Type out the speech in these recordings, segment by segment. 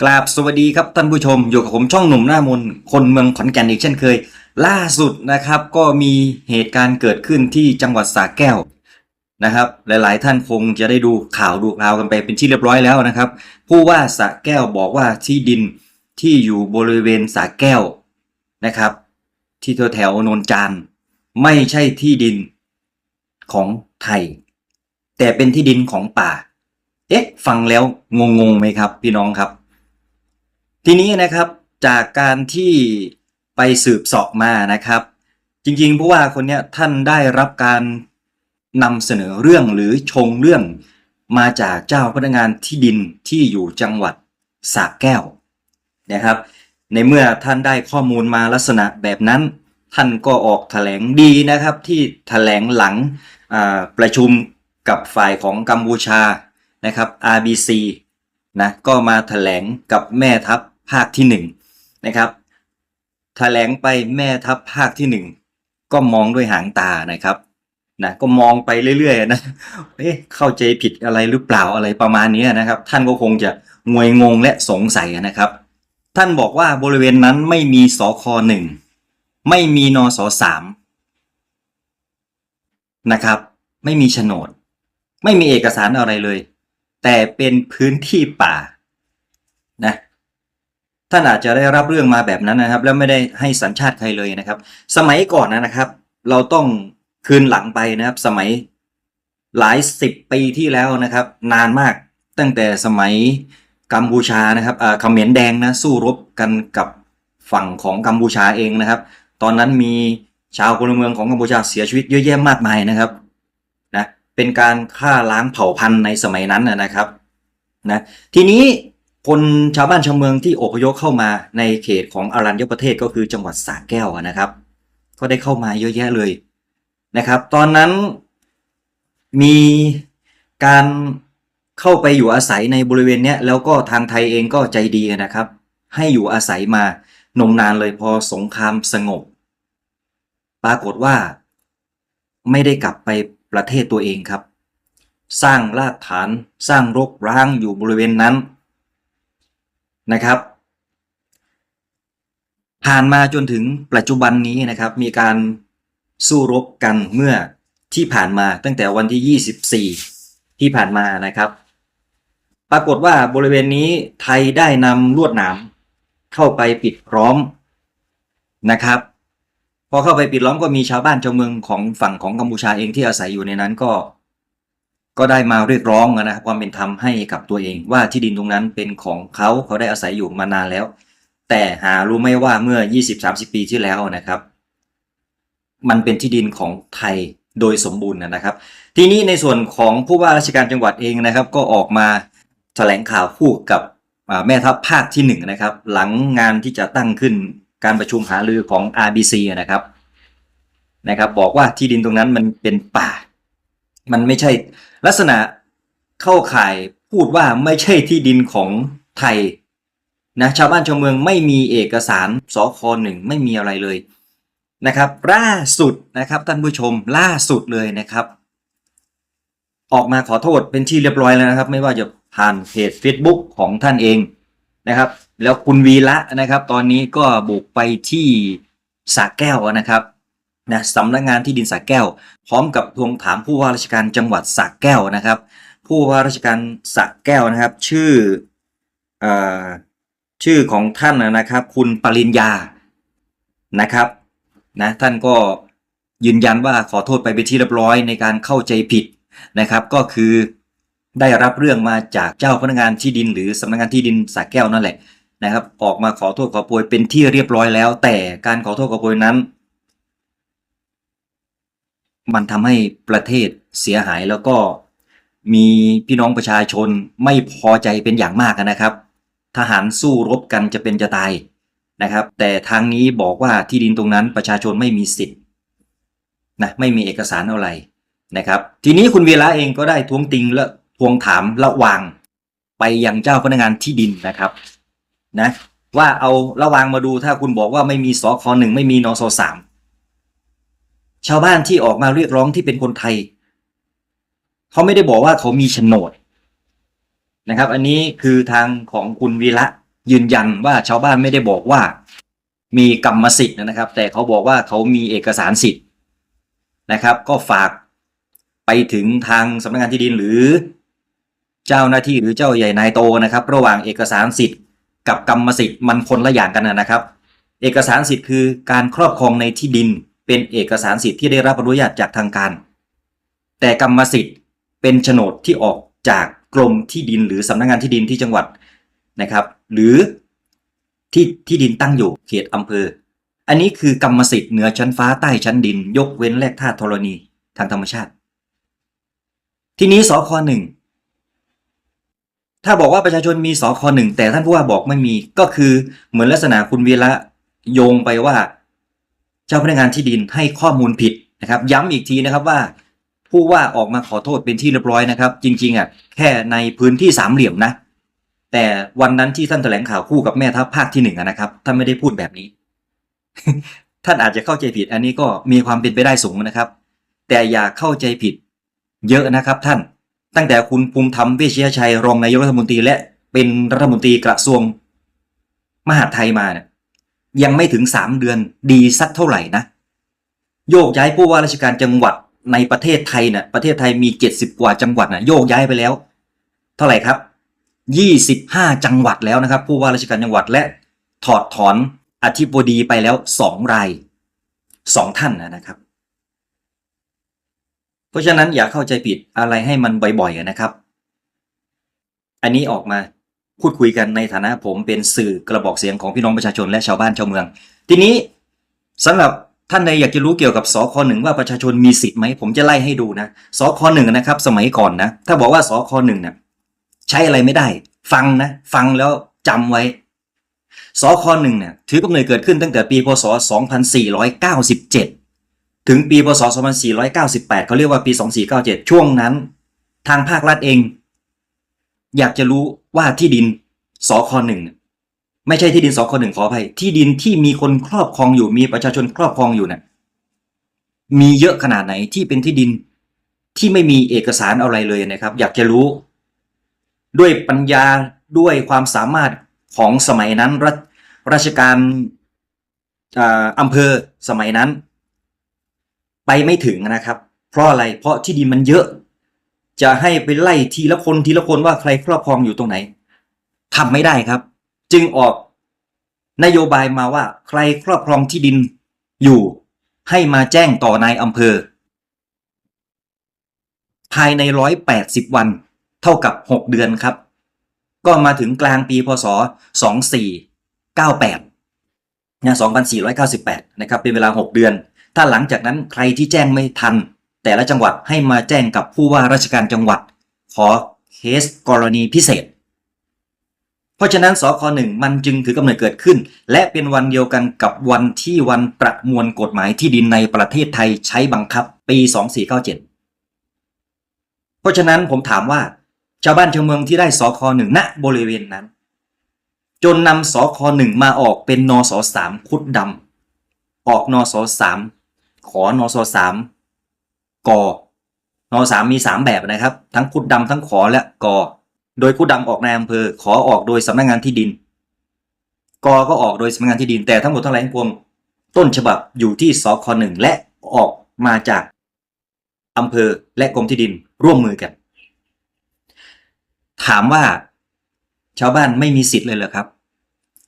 กราบสวัสดีครับท่านผู้ชมอยู่กับผมช่องหนุ่มหน้ามนคนเมืองขอนแก่นอีกเช่นเคย ล่าสุดนะครับก็มีเหตุการณ์เกิดขึ้นที่จังหวัดสระแก้วนะครับ หลายๆ ท่านคงจะได้ดูข่าวดูข่าวกันไปเป็นที่เรียบร้อยแล้วนะครับ ผู้ว่าสระแก้วบอกว่าที่ดินที่อยู่บริเวณสระแก้วนะครับ ที่แถวโนนจานไม่ใช่ที่ดินของไทย แต่เป็นที่ดินของป่า เอ๊ะฟังแล้วงงๆไหมครับ พี่น้องครับ ทีนี้นะครับจากการที่ไปสืบสอบมานะครับ จริงๆผู้ว่าคนนี้ท่านได้รับการนำเสนอเรื่องหรือชงเรื่องมาจากเจ้าพนักงานที่ดินที่อยู่จังหวัดสระแก้วนะครับ ในเมื่อท่านได้ข้อมูลมาลักษณะแบบนั้น ท่านก็ออกแถลงดีนะครับที่แถลงหลังประชุมกับฝ่ายของกัมพูชานะครับ RBC นะก็มาแถลงกับแม่ทัพ ภาคที่หนึ่งนะครับแถลงไปแม่ทัพภาคที่หนึ่งก็มองด้วยหางตานะครับนะก็มองไปเรื่อยๆนะเอ๊ะเข้าใจผิดอะไรหรือเปล่าอะไรประมาณนี้นะครับ ท่านก็คงจะงวยงงและสงสัยนะครับ ท่านบอกว่าบริเวณนั้นไม่มีสคหนึ่งไม่มีนสสามนะครับ ไม่มีโฉนด ไม่มีเอกสารอะไรเลย แต่เป็นพื้นที่ป่านะ ท่านอาจจะได้รับเรื่องมาแบบนั้นนะครับ แล้วไม่ได้ให้สัญชาติใครเลยนะครับ สมัยก่อนนะครับ เราต้องคืนหลังไปนะครับ สมัยหลายสิบปีที่แล้วนะครับ นานมากตั้งแต่สมัยกัมพูชานะครับอ่าเขมรแดงนะสู้รบกันกับฝั่งของกัมพูชาเองนะครับ ตอนนั้นมีชาวพลเมืองของกัมพูชาเสียชีวิตเยอะแยะมากมายนะครับนะเป็นการฆ่าล้างเผ่าพันธุ์ในสมัยนั้นนะนะครับนะทีนี้ คนชาวบ้านชาวเมืองที่อพยพเข้ามาในเขตของอารัญญประเทศก็คือจังหวัดสระแก้วนะครับ ก็ได้เข้ามาเยอะแยะเลยนะครับ ตอนนั้นมีการเข้าไปอยู่อาศัยในบริเวณนี้แล้วก็ทางไทยเองก็ใจดีนะครับ ให้อยู่อาศัยมานมนานเลยพอสงครามสงบ ปรากฏว่า ไม่ได้กลับไปประเทศตัวเองครับ สร้างรากฐานสร้างรกร้างอยู่บริเวณนั้น นะครับ ผ่านมาจนถึงปัจจุบันนี้นะครับ มีการสู้รบกันเมื่อที่ผ่านมาตั้งแต่วันที่ 24 ที่ผ่านมานะครับ ปรากฏว่าบริเวณนี้ไทยได้นำลวดหนามเข้าไปปิดล้อมนะครับ พอเข้าไปปิดล้อมก็มีชาวบ้านชาวเมืองของฝั่งของกัมพูชาเองที่อาศัยอยู่ในนั้นก็ ก็ได้มาเรียกร้องนะครับความเป็นธรรมให้กับตัวเอง ว่าที่ดินตรงนั้นเป็นของเขาเขาได้อาศัยอยู่มานานแล้ว แต่หารู้ไหมว่าเมื่อ 20-30 ปีที่แล้วนะครับ มันเป็นที่ดินของไทยโดยสมบูรณ์นะครับ ทีนี้ในส่วนของผู้ว่าราชการจังหวัดเองนะครับ ก็ออกมาแถลงข่าวคู่กับแม่ทัพภาคที่หนึ่งนะครับ หลังงานที่จะตั้งขึ้นการประชุมหารือของ RBC นะครับนะครับ บอกว่าที่ดินตรงนั้นมันเป็นป่า มันไม่ใช่ลักษณะเข้าข่ายพูดว่าไม่ใช่ที่ดินของไทยนะชาวบ้านชาวเมืองไม่มีเอกสารสคหนึ่งไม่มีอะไรเลยนะครับ ล่าสุดนะครับท่านผู้ชมล่าสุดเลยนะครับ ออกมาขอโทษเป็นที่เรียบร้อยแล้วนะครับ ไม่ว่าจะผ่านเพจ Facebook ของท่านเองนะครับ แล้วคุณวีระนะครับ ตอนนี้ก็บุกไปที่สระแก้วนะครับ นะสำนักงานที่ดินสระแก้ว พร้อมกับทวงถามผู้ว่าราชการจังหวัดสระแก้วนะครับ ผู้ว่าราชการสระแก้วนะครับ ชื่อเอ่อชื่อของท่านนะครับ คุณปริญญานะครับนะท่านก็ยืนยันว่าขอโทษไปเป็นที่เรียบร้อยในการเข้าใจผิดนะครับ ก็คือได้รับเรื่องมาจากเจ้าพนักงานที่ดิน หรือสำนักงานที่ดินสระแก้วนั่นแหละนะครับ ออกมาขอโทษขอโพยเป็นที่เรียบร้อยแล้ว แต่การขอโทษขอโพยนั้น มันทำให้ประเทศเสียหายแล้วก็มีพี่น้องประชาชนไม่พอใจเป็นอย่างมากนะครับ ทหารสู้รบกันจะเป็นจะตายนะครับ แต่ทางนี้บอกว่าที่ดินตรงนั้นประชาชนไม่มีสิทธิ์นะไม่มีเอกสารอะไรนะครับ ทีนี้คุณเวีระเองก็ได้ทวงติงและทวงถามระวางไปยังเจ้าพนักงานที่ดินนะครับนะว่าเอาระวางมาดูถ้าคุณบอกว่าไม่มีสคหนึ่งไม่มีนสสาม ชาวบ้านที่ออกมาเรียกร้องที่เป็นคนไทย เขาไม่ได้บอกว่าเขามีโฉนดนะครับ อันนี้คือทางของคุณวีระยืนยันว่าชาวบ้านไม่ได้บอกว่ามีกรรมสิทธิ์นะครับ แต่เขาบอกว่าเขามีเอกสารสิทธิ์นะครับ ก็ฝากไปถึงทางสำนักงานที่ดินหรือ เจ้าหน้าที่หรือเจ้าใหญ่นายโตนะครับ ระหว่างเอกสารสิทธิ์กับกรรมสิทธิ์มันคนละอย่างกันนะครับ เอกสารสิทธิ์คือการครอบครองในที่ดิน เป็นเอกสารสิทธิ์ที่ได้รับอนุญาตจากทางการ แต่กรรมสิทธิ์เป็นโฉนดที่ออกจากกรมที่ดินหรือสำนักงานที่ดินที่จังหวัดนะครับ หรือที่ที่ดินตั้งอยู่เขตอำเภอ อันนี้คือกรรมสิทธิ์เหนือชั้นฟ้าใต้ชั้นดิน ยกเว้นแลกธาตุธรณีทางธรรมชาติ ทีนี้สคหนึ่งถ้าบอกว่าประชาชนมีสคหนึ่งแต่ท่านผู้ว่าบอกไม่มีก็คือเหมือนลักษณะคุณวีระโยงไปว่า จ้าพนักงานที่ดินให้ข้อมูลผิดนะครับ ย้ำอีกทีนะครับว่า ผู้ว่าออกมาขอโทษเป็นที่เรียบร้อยนะครับ จริงๆอะแค่ในพื้นที่สามเหลี่ยมนะ แต่วันนั้นที่ท่านแถลงข่าวคู่กับแม่ทัพภาคที่หนึ่งนะครับท่านไม่ได้พูดแบบนี้ ท่านอาจจะเข้าใจผิด อันนี้ก็มีความเป็นไปได้สูงนะครับ แต่อย่าเข้าใจผิด เยอะนะครับ ท่าน ตั้งแต่คุณภูมิธรรมเวชยชัยรองนายกรัฐมนตรีและเป็นรัฐมนตรีกระทรวง มหาดไทยมาเนี่ย ยังไม่ถึงสามเดือนดีสักเท่าไหร่นะ โยกย้ายผู้ว่าราชการจังหวัดในประเทศไทยเนี่ยประเทศไทยมีเจ็ดสิบกว่าจังหวัดนะโยกย้ายไปแล้ว เท่าไหร่ครับยี่สิบห้าจังหวัดแล้วนะครับ ผู้ว่าราชการจังหวัดและถอดถอนอธิบดีไปแล้วสองรายสองท่านนะครับ เพราะฉะนั้นอย่าเข้าใจผิดอะไรให้มันบ่อยๆนะครับ อันนี้ออกมา พูดคุยกันในฐานะผมเป็นสื่อกระบอกเสียงของพี่น้องประชาชนและชาวบ้านชาวเมือง ทีนี้สำหรับท่านใดอยากจะรู้เกี่ยวกับสคหนึ่งว่าประชาชนมีสิทธิ์ไหมผมจะไล่ให้ดูนะสคหนึ่งนะครับ สมัยก่อนนะ ถ้าบอกว่าสคหนึ่งเนี่ยใช้อะไรไม่ได้ ฟังนะ ฟังแล้วจำไว้สคหนึ่งเนี่ยถือกำเนิดเกิดขึ้นตั้งแต่ปีพศ 2497 ถึงปีพศ 2498 เขาเรียกว่าปี 2497 ช่วงนั้น ทางภาครัฐเอง อยากจะรู้ว่าที่ดินสคหนึ่งไม่ใช่ที่ดินสคหนึ่งขออภัย ที่ดินที่มีคนครอบครองอยู่ มีประชาชนครอบครองอยู่เนี่ยมีเยอะขนาดไหนที่เป็นที่ดินที่ไม่มีเอกสารอะไรเลยนะครับ อยากจะรู้ ด้วยปัญญาด้วยความสามารถของสมัยนั้นรัราชการอำเภอสมัยนั้น ไปไม่ถึงนะครับ เพราะอะไรเพราะที่ดินมันเยอะ จะให้ไปไล่ทีละคนทีละคนว่าใครครอบครองอยู่ตรงไหนทำไม่ได้ครับ จึงออกนโยบายมาว่าใครครอบครองที่ดินอยู่ ให้มาแจ้งต่อนายอำเภอ ภายในร้อยแปดสิบวัน เท่ากับหกเดือนครับ ก็มาถึงกลางปีพศสองสี่เก้าแปดนะสองพันสี่ร้อยเก้าสิบแปดนะครับเป็นเวลาหกเดือน ถ้าหลังจากนั้นใครที่แจ้งไม่ทัน แต่ละจังหวัดให้มาแจ้งกับผู้ว่าราชการจังหวัด ขอเคสกรณีพิเศษ เพราะฉะนั้นสคหนึ่งมันจึงถือกำเนิดเกิดขึ้น และเป็นวันเดียวกันกับวันที่วันประมวลกฎหมายที่ดินในประเทศไทยใช้บังคับปี 2497 เพราะฉะนั้นผมถามว่าชาวบ้านชาวเมืองที่ได้สคหนึ่งณบริเวณนั้น จนนำสคหนึ่งมาออกเป็นนสสามคุดดำออกนสสามขอนสสาม กอนอสามมีสามแบบนะครับ ทั้งคุดดำทั้งขอและกอโดยคุดดำออกในอำเภอ ขอออกโดยสำนักงานที่ดินกอก็ออกโดยสำนักงานที่ดิน แต่ทั้งหมดทั้งหลายทั้งปวงต้นฉบับอยู่ที่สคหนึ่งและออกมาจากอำเภอและกรมที่ดินร่วมมือกัน ถามว่าชาวบ้านไม่มีสิทธิ์เลยเหรอครับ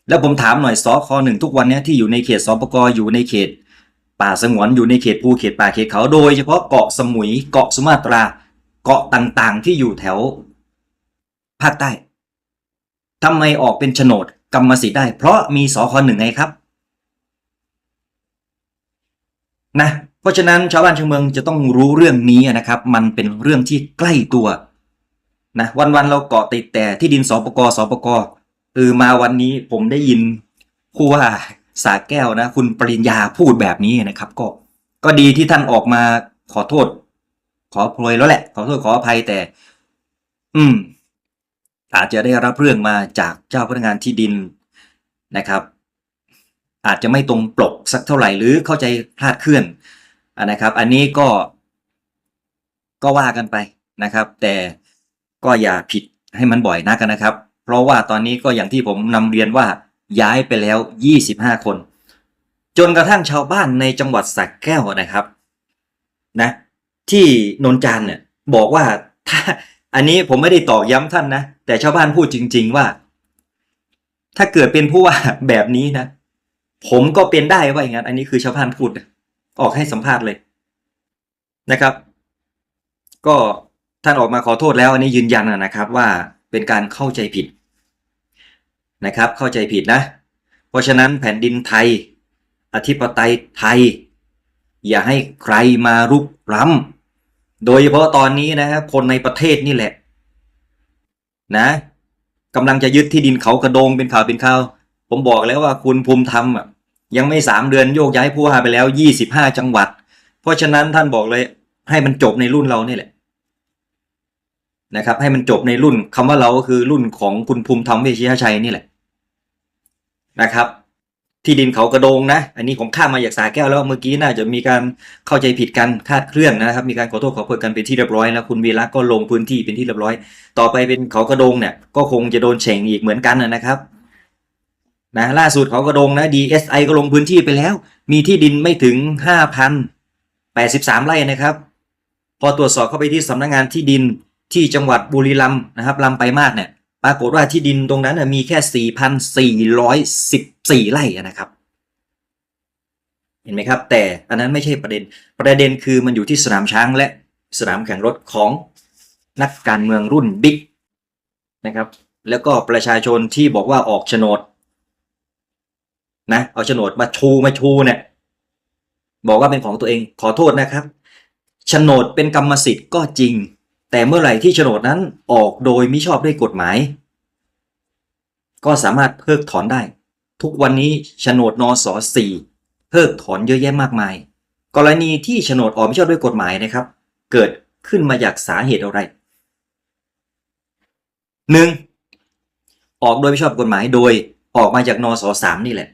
แล้วผมถามหน่อยสคหนึ่งทุกวันนี้ที่อยู่ในเขตสปกอยู่ในเขต ป่าสงวนอยู่ในเขตภูเขตป่าเขตเขาโดยเฉพาะเกาะสมุยเกาะสุมาตรา เกาะต่างๆ ที่อยู่แถว ภาคใต้ทำไมออกเป็นโฉนดกรรมสิทธิ์ได้ เพราะมีสคหนึ่งไงครับนะเพราะฉะนั้นชาวบ้านชาวเมืองจะต้องรู้เรื่องนี้นะครับ มันเป็นเรื่องที่ใกล้ตัวนะวันๆเราเกาะติดแต่ที่ดินสปกสปกเออมาวันนี้ผมได้ยินผู้ว่า สาแก้วนะ คุณปริญญาพูดแบบนี้นะครับ ก็ก็ดีที่ท่านออกมาขอโทษ ขอโพยแล้วแหละ ขอโทษขออภัยแต่ อืม อาจจะได้รับเรื่องมาจากเจ้าพนักงานที่ดินนะครับ อาจจะไม่ตรงปกสักเท่าไหร่หรือเข้าใจคลาดเคลื่อนอนะครับ อันนี้ก็ ก็ว่ากันไปนะครับ แต่ก็อย่าผิดให้มันบ่อยนักกันนะครับ เพราะว่าตอนนี้ก็อย่างที่ผมนำเรียนว่า ย้ายไปแล้ว 25 คน จนกระทั่งชาวบ้านในจังหวัดสระแก้วนะครับนะที่นนจานเนี่ยบอกว่าถ้าอันนี้ผมไม่ได้ตอกย้ำท่านนะ แต่ชาวบ้านพูดจริง ๆ ว่า ถ้าเกิดเป็นผู้ว่าแบบนี้นะ ผมก็เป็นได้ว่าอย่างนั้น อันนี้คือชาวบ้านพูดออกให้สัมภาษณ์เลยนะครับ ก็ท่านออกมาขอโทษแล้วอันนี้ยืนยันนะครับว่าเป็นการเข้าใจผิด นะครับ เข้าใจผิดนะ เพราะฉะนั้นแผ่นดินไทย อธิปไตยไทย อย่าให้ใครมารุกล้ำโดยเฉพาะตอนนี้นะครับคนในประเทศนี่แหละ นะกำลังจะยึดที่ดินเขากระโดงเป็นข่าวเป็นข่าว ผมบอกแล้วว่าคุณภูมิธรรมอะยังไม่สามเดือนโยกย้ายผู้ว่าไปแล้วยี่สิบห้าจังหวัด เพราะฉะนั้นท่านบอกเลยให้มันจบในรุ่นเรานี่แหละนะครับให้มันจบในรุ่นคำว่าเราก็คือรุ่นของคุณภูมิธรรมเวชยชัยนี่แหละ นะครับ ที่ดินเขากระโดงนะ อันนี้ผมข้ามมาจากสาแก้วแล้วเมื่อกี้น่าจะมีการเข้าใจผิดกันคาดเคลื่อนนะครับ มีการขอโทษขอโพยกันเป็นที่เรียบร้อยแล้วคุณวีระก็ลงพื้นที่เป็นที่เรียบร้อย ต่อไปเป็นเขากระโดงเนี่ยก็คงจะโดนเฉ่งอีกเหมือนกันนะครับนะล่าสุดเขากระโดงนะ DSI ก็ลงพื้นที่ไปแล้ว มีที่ดินไม่ถึง 5,083 ไร่นะครับ พอตรวจสอบเข้าไปที่สำนักงานที่ดินที่จังหวัดบุรีรัมย์นะครับลำไปมาศเนี่ย ปรากฏว่าที่ดินตรงนั้นมีแค่ 4,414 ไร่นะครับ เห็นไหมครับ แต่อันนั้นไม่ใช่ประเด็น ประเด็นคือมันอยู่ที่สนามช้างและสนามแข่งรถของนักการเมืองรุ่นบิ๊กนะครับ แล้วก็ประชาชนที่บอกว่าออกโฉนดนะเอาโฉนดมาชูมาชูเนี่ยบอกว่าเป็นของตัวเองขอโทษนะครับโฉนดเป็นกรรมสิทธิ์ก็จริง แต่เมื่อไหร่ที่โฉนดนั้นออกโดยมิชอบด้วยกฎหมาย ก็สามารถเพิกถอนได้ ทุกวันนี้โฉนดนสสี่เพิกถอนเยอะแยะมากมาย กรณีที่โฉนดออกไม่ชอบด้วยกฎหมายนะครับ เกิดขึ้นมาจากสาเหตุอะไรหนึ่งออกโดยไม่ชอบกฎหมายโดยออกมาจากนสสามนี่แหละ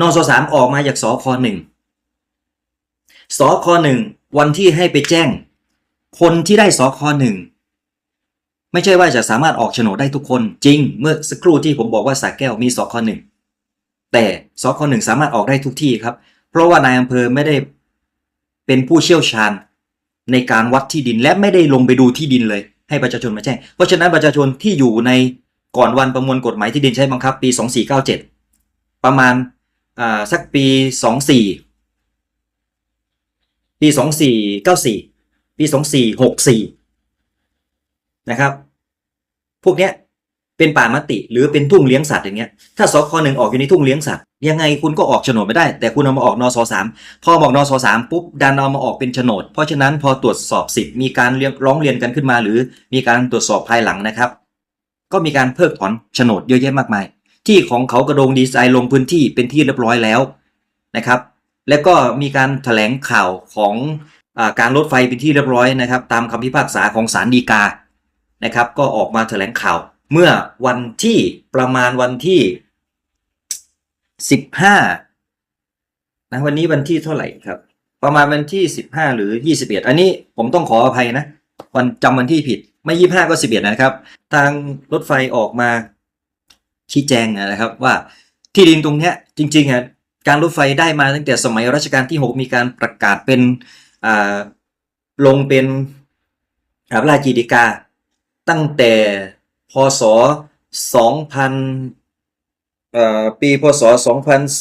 นสสามออกมาจากสคหนึ่งสคหนึ่งวันที่ให้ไปแจ้ง คนที่ได้สคหนึ่งไม่ใช่ว่าจะสามารถออกโฉนดได้ทุกคนจริง เมื่อสักครู่ที่ผมบอกว่าสระแก้วมีสคหนึ่งแต่สคหนึ่งสามารถออกได้ทุกที่ครับ เพราะว่านายอำเภอไม่ได้เป็นผู้เชี่ยวชาญในการวัดที่ดินและไม่ได้ลงไปดูที่ดินเลย ให้ประชาชนมาแจ้ง เพราะฉะนั้นประชาชนที่อยู่ในก่อนวันประมวลกฎหมายที่ดินใช้บังคับ ปี 2497 ประมาณอ่าสักปี 24 ปี 2494 ปี 2464 นะครับ พวกเนี้ยเป็นป่ามติหรือเป็นทุ่งเลี้ยงสัตว์อย่างเงี้ย ถ้าสคหนึ่งออกอยู่ในทุ่งเลี้ยงสัตว์ยังไงคุณก็ออกโฉนดไม่ได้ แต่คุณเอามาออกนสสามพอบอกนสสามปุ๊บดันเอามาออกเป็นโฉนด เพราะฉะนั้นพอตรวจสอบสิทธิ์มีการเรียกร้องเรียนกันขึ้นมา หรือมีการตรวจสอบภายหลังนะครับ ก็มีการเพิกถอนโฉนดเยอะแยะมากมาย ที่ของเขากระโดงดีไซน์ลงพื้นที่เป็นที่เรียบร้อยแล้วนะครับ แล้วก็มีการแถลงข่าวของ การรถไฟเป็นที่เรียบร้อยนะครับ ตามคำพิพากษาของศาลฎีกานะครับ ก็ออกมาแถลงข่าว เมื่อวันที่ประมาณวันที่สิบห้านะวันนี้วันที่เท่าไหร่ครับ ประมาณวันที่สิบห้าหรือยี่สิบเอ็ดอันนี้ผมต้องขออภัยนะ วันจำวันที่ผิดไม่ยี่ห้าก็สิบเอ็ดนะครับ ทางรถไฟออกมาชี้แจงนะครับว่าที่ดินตรงเนี้ยจริงๆอะการรถไฟได้มาตั้งแต่สมัยรัชกาลที่ 6 มีการประกาศเป็น ลงเป็นอ่าพระราชกิจกา ตั้งแต่พศ 2000 ปีพศ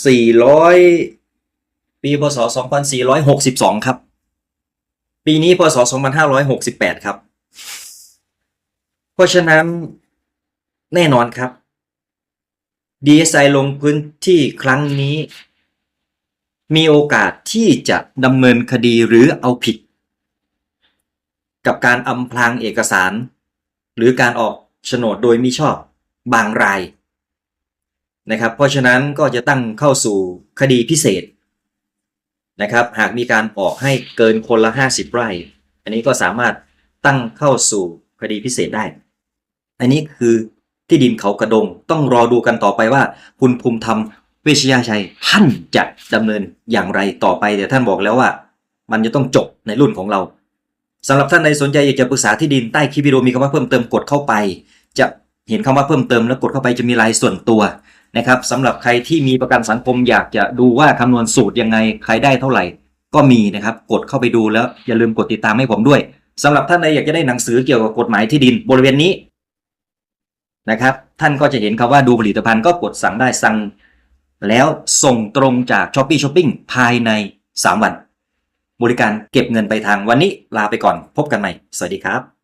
2400 ปีพศ 2462 ครับ ปีนี้พศ 2568 ครับ เพราะฉะนั้นแน่นอนครับ DSI ลงพื้นที่ครั้งนี้ มีโอกาสที่จะดำเนินคดีหรือเอาผิด กับการอำพรางเอกสาร หรือการออกโฉนดโดยมิชอบบางรายนะครับ เพราะฉะนั้นก็จะตั้งเข้าสู่คดีพิเศษนะครับ หากมีการออกให้เกินคนละ 50 ไร่ อันนี้ก็สามารถตั้งเข้าสู่คดีพิเศษได้ อันนี้คือที่ดินเขากระดง ต้องรอดูกันต่อไปว่า คุณภูมิธรรม เวชยาชัยท่านจะดำเนินอย่างไรต่อไปแต่ท่านบอกแล้วว่า มันจะต้องจบในรุ่นของเราสำหรับท่านใดสนใจอยากจะปรึกษาที่ดินใต้คลิปวิดีโอมีคำว่าเพิ่มเติมกดเข้าไป จะเห็นคำว่าเพิ่มเติมแล้วกดเข้าไปจะมีรายส่วนตัวนะครับสำหรับใครที่มีประกันสังคมอยากจะดูว่าคำนวณสูตรยังไงใครได้เท่าไหร่ ก็มีนะครับกดเข้าไปดูแล้วอย่าลืมกดติดตามให้ผมด้วยสำหรับท่านใดอยากจะได้หนังสือเกี่ยวกับกฎหมายที่ดินบริเวณนี้นะครับท่านก็จะเห็นคำว่าดูผลิตภัณฑ์ก็กดสั่งได้สั่ง แล้วส่งตรงจาก s h อ p e e Shopping ภายใน 3 วัน บริการเก็บเงินไปทางวันนี้ลาไปก่อนพบกันใหม่ สวัสดีครับ